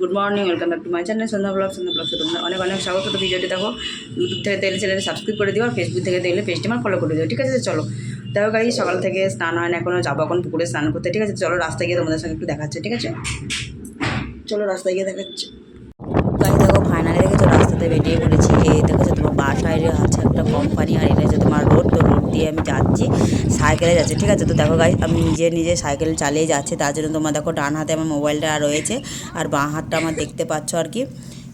Good morning welcome back to my channel Sandhya blog Sandhya blog তোমরা অনেক অনেক স্বাগত। তো ভিডিওটি দেখো ইউটিউব থেকে দেখলে চ্যানেলে সাবস্ক্রাইব করে দিও আর ফেসবুক থেকে দেখলে পেজটি আমার ফলো করে দিও। ঠিক আছে চলো। দেখো গাড়ি সকাল থেকে স্নান হয় না এখনও যাব এখন পুকুরে স্নান করতে। ঠিক আছে চলো রাস্তায় গিয়ে তোমাদের সঙ্গে একটু দেখাচ্ছে, ঠিক আছে? চলো রাস্তায় গিয়ে দেখাচ্ছে। গাড়ি দেখো ফাইনালি দেখেছ, রাস্তাতে বেরিয়ে পড়েছি। দেখেছ বাসায় আছে একটা কোম্পানি আর এটা হচ্ছে তোমার রোড তো রোড দিয়ে আমি যাচ্ছি। সাইকেলে যাচ্ছি, ঠিক আছে? তো দেখো গাড়ি আমি নিজে নিজে সাইকেল চালিয়ে যাচ্ছি। তার জন্য তোমার দেখো ডান হাতে আমার মোবাইলটা রয়েছে আর বাঁ হাতটা আমার দেখতে পাচ্ছ আর কি।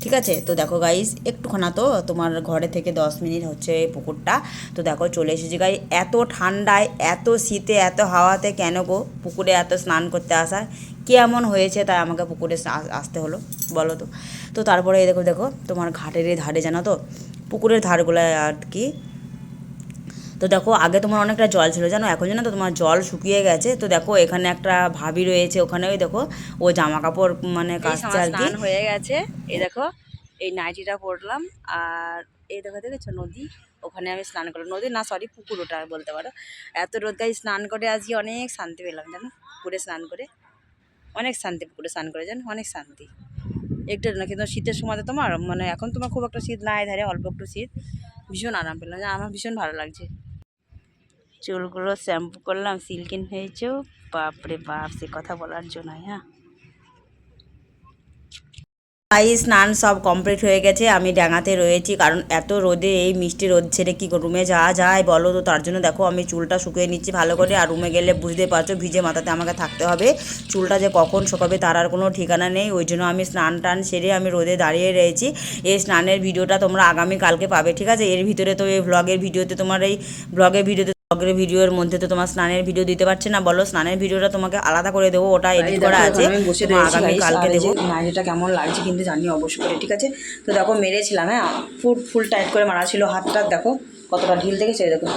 ঠিক আছে? তো দেখো গাইস একটুখানা তো তোমার ঘরে থেকে দশ মিনিট হচ্ছে পুকুরটা। তো দেখো চলে এসেছি গাই এত ঠান্ডায়, এত শীতে, এত হাওয়াতে কেন গো পুকুরে এত স্নান করতে আসা? কি এমন হয়েছে তাই আমাকে পুকুরে আসতে হলো, বলো তো? তো তারপরে দেখো দেখো তোমার ঘাটের ধারে জানো তো? পুকুরের ধারগুলো আর কি। তো দেখো আগে তোমার অনেকটা জল ছিল জানো? এখন জানো তো তোমার জল শুকিয়ে গেছে। তো দেখো এখানে একটা ভাবি রয়েছে ওখানে ওই দেখো ও জামা কাপড় মানে কাচছে আর কি। হয়ে গেছে। এই দেখো এই নাইটিটা পরলাম আর এই দেখো দেখেছ? নদী ওখানে আমি স্নান করলাম। নদী না সরি পুকুর ওটা বলতে পারো। এত রোদ গায়ে স্নান করে আজকে অনেক শান্তি পেলাম জানো? পুকুরে স্নান করে। অনেক শান্তি পুকুরে স্নান করে জানো? অনেক শান্তি। একটু না, কিন্তু শীতের সময় তোমার মানে এখন তোমার খুব একটা শীত নাই, ধারে অল্প একটু শীত। ভীষণ আরাম পেলাম আমার ভীষণ ভালো লাগছে। চুলগুলো শ্যাম্পু করলাম সিল্কিন হয়েছে, বাপরে বাপ, সে কথা বলার জন্য হ্যাঁ। তাই স্নান সব কমপ্লিট হয়ে গেছে, আমি ডাঙাতে রয়েছি, কারণ এত রোদে এই মিষ্টি রোদ ছেড়ে কি রুমে যাওয়া যায় বলো তো, তার জন্য দেখো আমি চুলটা শুকিয়ে নিচ্ছি ভালো করে, আর রুমে গেলে বুঝতে পারছ ভিজে মাথাতে আমাকে থাকতে হবে। চুলটা যে কখন শুকাবে তার আর কোনো ঠিকানা নেই, ওই জন্য আমি স্নান টান সেরে আমি রোদে দাঁড়িয়ে রয়েছি। এই স্নানের ভিডিওটা তোমরা আগামী কালকে পাবে, ঠিক আছে? এর ভিতরে তো এই ভ্লগের ভিডিওতে তোমার এই ভ্লগের ভিডিওতে ব্লগের ভিডিওর মধ্যে তো তোমার স্নানের ভিডিও দিতে পারছে না। বলো স্নানের ভিডিওটা তোমাকে আলাদা করে দেবো ওটা এডিট করা আছে। আমি বসে তোমার আগামী কালকে দেবো। যে কেমন লাগছে কিন্তু জানি অবশ্যই করে ঠিক আছে? তো দেখো মেরেছিলাম হ্যাঁ? ফুল ফুল টাইট করে মারা ছিল হাতটা দেখো কতটা ঢিল দেখেছে? দেখো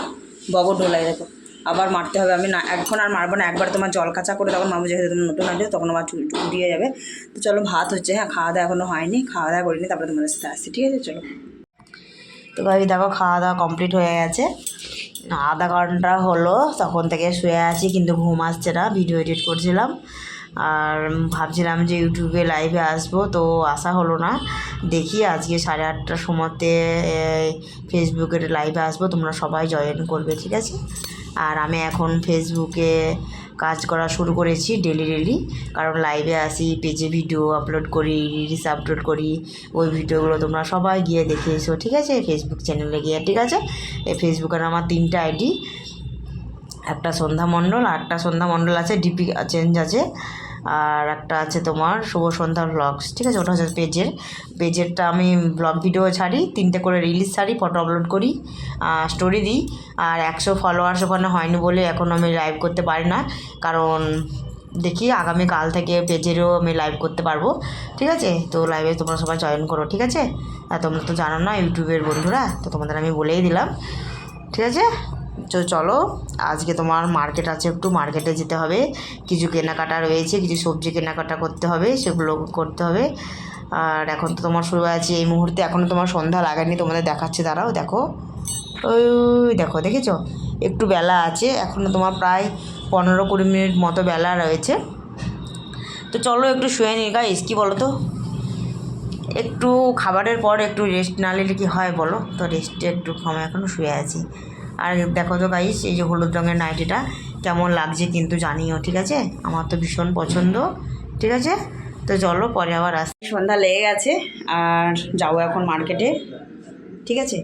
বগর ডোলাই দেখো। আবার মারতে হবে আমি না এখন আর মারবো না একবার তোমার জল কাঁচা করে তখন মামু যেহেতু তোমার নতুন আছে তখন আমার ফুটিয়ে যাবে। তো চলো ভাত হচ্ছে হ্যাঁ খাওয়া দাওয়া এখনও হয়নি খাওয়া দাওয়া করিনি তারপরে তোমাদের সাথে আসছি ঠিক আছে? চলো। তো ভাবি দেখো খাওয়া দাওয়া কমপ্লিট হয়ে গেছে। আধা ঘণ্টা হলো, তখন থেকে শুয়ে আছি, কিন্তু ঘুম আসছে না ভিডিও এডিট করছিলাম। আর ভাবছিলাম যে ইউটিউবে লাইভে আসব, তো আসা হলো না। দেখি আজকে সাড়ে আটটার সময়তে ফেসবুকের লাইভে আসব, তোমরা সবাই জয়েন করবে, ঠিক আছে? আর আমি এখন ফেসবুকে কাজ করা শুরু করেছি ডেলি ডেলি কারণ লাইভে আসি পেজে ভিডিও আপলোড করি রিলস আপলোড করি, ওই ভিডিওগুলো তোমরা সবাই গিয়ে দেখে এসো, ঠিক আছে? ফেসবুক চ্যানেলে গিয়ে, ঠিক আছে? এই ফেসবুকের আমার তিনটা আইডি একটা সন্ধ্যা মণ্ডল আর একটা সন্ধ্যা মণ্ডল আছে ডিপি চেঞ্জ আছে। আর একটা আছে তোমার শুভ সন্ধ্যা ব্লগস ঠিক আছে? ওটা হচ্ছে পেজের। পেজেরটা আমি ব্লগ ভিডিও ছাড়ি, তিনটে করে রিলিজ ছাড়ি ফটো আপলোড করি স্টোরি দিই। আর একশো ফলোয়ার্স ওখানে হয়নি বলে এখন আমি লাইভ করতে পারি না। কারণ দেখি আগামী কাল থেকে পেজেরও আমি লাইভ করতে পারব, ঠিক আছে? তো লাইভে তোমরা সবাই জয়েন করো, ঠিক আছে? আর তোমরা তো জানো না, ইউটিউবের বন্ধুরা, তো তোমাদের আমি বলেই দিলাম, ঠিক আছে? তো চলো, আজকে তোমার মার্কেট আছে, একটু মার্কেটে যেতে হবে। কিছু কেনাকাটা রয়েছে, কিছু সবজি কেনাকাটা করতে হবে, সেগুলো করতে হবে। আর এখন তো তোমার শুরু আছে এই মুহূর্তে এখনও তোমার সন্ধ্যা লাগেনি তোমাদের দেখাচ্ছে, দাঁড়াও, দেখো। ওই দেখো, দেখেছ? একটু বেলা আছে এখনও তোমার প্রায় পনেরো কুড়ি মিনিট মতো বেলা রয়েছে। তো চলো একটু শুয়ে নিই গাইস কী বলো তো একটু খাবারের পর একটু রেস্ট না নিলে কি হয় বলো? তো রেস্টে একটু সময় এখনও শুয়ে আছি। আর দেখো তো গাইস এই যে হলুদ রঙের নাইটিটা কেমন লাগছে কিন্তু জানিও, ঠিক আছে? আমার তো ভীষণ পছন্দ, ঠিক আছে? তো চলো পরে আবার আস সন্ধ্যা লেগে গেছে, আর যাব এখন মার্কেটে ঠিক আছে?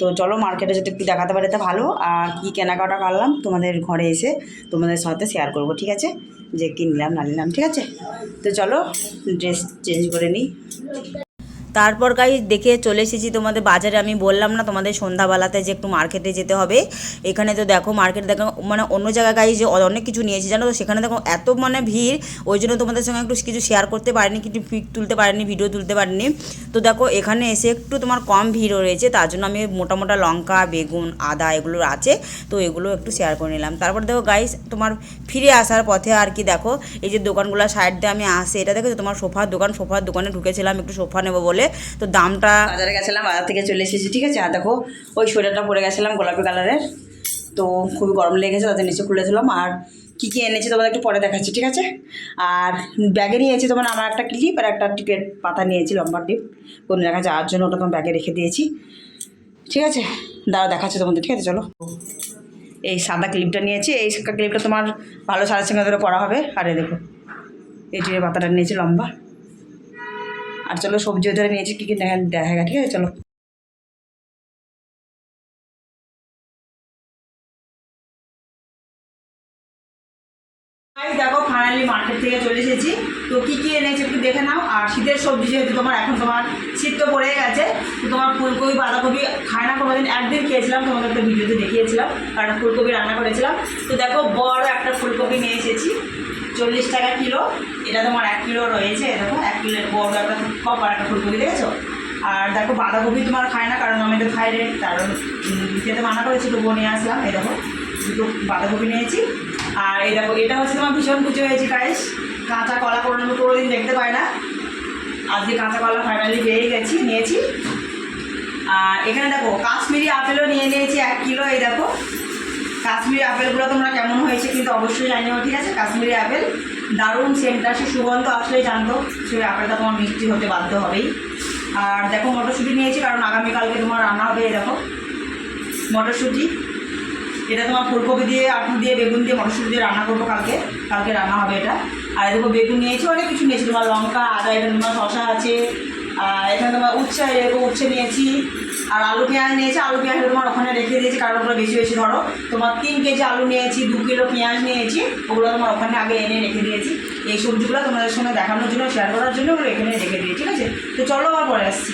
তো চলো মার্কেটে যদি একটু দেখাতে পারে তো ভালো, আর কী কেনাকাটা করলাম, তোমাদের ঘরে এসে তোমাদের সাথে শেয়ার করব, ঠিক আছে? যে কিনলাম না নিলাম, ঠিক আছে? তো চলো ড্রেস চেঞ্জ করে নিই। তারপর গাই দেখে চলে এসেছি তোমাদের বাজারে। আমি বললাম না তোমাদের সন্ধ্যাবেলাতে যে একটু মার্কেটে যেতে হবে। এখানে তো দেখো মার্কেটে দেখো মানে অন্য জায়গায় গাই যে অনেক কিছু নিয়েছি, জানো তো? সেখানে দেখো এত মানে ভিড়, ওই জন্য তোমাদের সঙ্গে একটু কিছু শেয়ার করতে পারিনি, কিছু পিক তুলতে পারিনি ভিডিও তুলতে পারিনি। তো দেখো এখানে এসে একটু তোমার কম ভিড় রয়েছে, তার জন্য আমি মোটা মোটা লঙ্কা, বেগুন, আদা এগুলো আছে, তো এগুলো একটু শেয়ার করে নিলাম। তারপর দেখো গাইস তোমার ফিরে আসার পথে আর কি দেখো, এই যে দোকানগুলো সাইড দিয়ে আমি আসে, এটা দেখো তোমার সোফার দোকান, সোফার দোকানে ঢুকেছিলাম, একটু সোফা নেব বলে। তো দামটা বাজারে গেছিলাম, বাজার থেকে চলে এসেছি, ঠিক আছে? আর দেখো, ওই সোয়েটারটা পরে গেছিলাম, গোলাপি কালারের। তো খুবই গরম লেগেছে তাদের নিচে খুলেছিলাম আর কী কী এনেছি তোমাদের একটু পরে দেখাচ্ছি, ঠিক আছে? আর ব্যাগে নিয়েছি তোমার, আমার একটা ক্লিপ আর একটা টিপের পাতা নিয়েছি লম্বা টিপ কোন জায়গায় যাওয়ার জন্য ওটা তোমার ব্যাগে রেখে দিয়েছি। ঠিক আছে? দাঁড়া দেখাচ্ছি তোমাদের, ঠিক আছে? চলো। এই সাদা ক্লিপটা নিয়েছি, এই ক্লিপটা তোমার ভালো সাদা সিঙ্গা ধরে পড়া হবে। আর দেখো, এই টিপের পাতাটা নিয়েছি লম্বা। আর চলো সবজি ধরে নিয়েছি, কী কী দেখা দেখা ঠিক আছে, চলো। দেখো ফাইনালি মার্কেট থেকে চলে এসেছি। তো কী কী এনেছি একটু দেখে নাও। আর শীতের সবজি যেহেতু তোমার এখন তোমার শীত তো পড়ে গেছে, তো তোমার ফুলকপি, বাঁধাকপি খায় না, কোনোদিন একদিন খেয়েছিলাম, তোমাকে একটা ভিডিওতে দেখিয়েছিলাম, কারণ ফুলকপি রান্না করেছিলাম। তো দেখো, বড় একটা ফুলকপি নিয়ে এসেছি, চল্লিশ টাকা কিলো। এটা তোমার এক কিলো রয়েছে দেখো এক কিলো বড় একটা কপার, একটা ফুলকপি, দেখেছ? আর দেখো, বাঁধাকপি তোমার খায় না, কারণ আমি তো থাইরয়েড কারণ খেতে মানা করেছি, তবুও নিয়ে আসলাম, এই দেখো, দুটো বাঁধাকপি নিয়েছি। আর এই দেখো, এটা হচ্ছে তোমার ভীষণ খুঁজে হয়েছে গাইস কাঁচা কলা কোনো আমি কোনোদিন দেখতে পাই না। আজকে কাঁচা কলা ফাইনালি পেয়ে গেছি, নিয়েছি। আর এখানে দেখো, কাশ্মীরি আপেলও নিয়ে নিয়েছি, এক কিলো, এই দেখো। কাশ্মীরি আপেলগুলো তোমরা কেমন হয়েছে কিন্তু অবশ্যই জানিও, ঠিক আছে? কাশ্মীরি আপেল। দারুণ সেন্টার সে সুগন্ধ আসলেই জানতো সে আপনারটা তোমার মিষ্টি হতে বাধ্য হবেই। আর দেখো, মটরশুঁটি নিয়েছি, কারণ আগামীকালকে তোমার রান্না হবে দেখো। মটরশুঁটি। এটা তোমার ফুলকপি দিয়ে, আলু দিয়ে, বেগুন দিয়ে, মটরশুঁটি দিয়ে রান্না করব কালকে। কালকে রান্না হবে এটা। আর দেখো, বেগুন নিয়েছি, অনেক কিছু নিয়েছি। তোমার লঙ্কা, আদা, এটা তোমার শশা আছে এখানে তোমার উচ্ছে এরকম উচ্ছে নিয়েছি। আর আলু পেঁয়াজ নিয়েছি, আলু পেঁয়াজ তোমার ওখানে রেখে দিয়েছি, কারণ ওগুলো বেশি বেশি ধরো। তোমার তিন কেজি আলু নিয়েছি, দু কিলো পেঁয়াজ নিয়েছি, ওগুলো তোমার ওখানে আগে এনে রেখে দিয়েছি। এই সবজিগুলো তোমাদের সঙ্গে দেখানোর জন্য শেয়ার করার জন্য ওগুলো এখানে রেখে দিয়েছি, ঠিক আছে? তো চলো আবার পরে আসছি।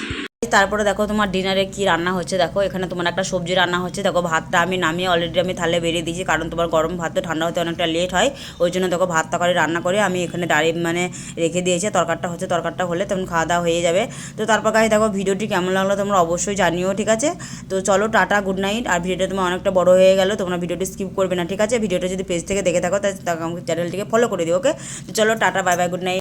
তারপরে দেখো তোমার ডিনারে কি রান্না হচ্ছে, দেখো এখানে তোমার একটা সবজি রান্না হচ্ছে, দেখো ভাতটা আমি নামিয়ে অলরেডি আমি থালে বেরিয়ে দিয়েছি, কারণ তোমার গরম ভাত তো ঠান্ডা হতে অনেকটা লেট হয়, ওই জন্য দেখো ভাত তরকারি রান্না করে আমি এখানে দাঁড়িয়ে মানে রেখে দিয়েছি, তরকারটা হচ্ছে তরকারটা হলে তখন খাওয়া দাওয়া হয়ে যাবে। তো তারপর কাছে দেখো ভিডিওটি কেমন লাগল তোমরা অবশ্যই জানিও, ঠিক আছে? তো চলো টাটা গুড নাইট আর ভিডিওটা তোমার অনেকটা বড় হয়ে গেল, তোমরা ভিডিওটি স্কিপ করবে না, ঠিক আছে? ভিডিওটা যদি পেজ থেকে দেখে থাকো, তাহলে চ্যানেলটিকে ফলো করে দিও ওকে তো চলো tata bye bye good night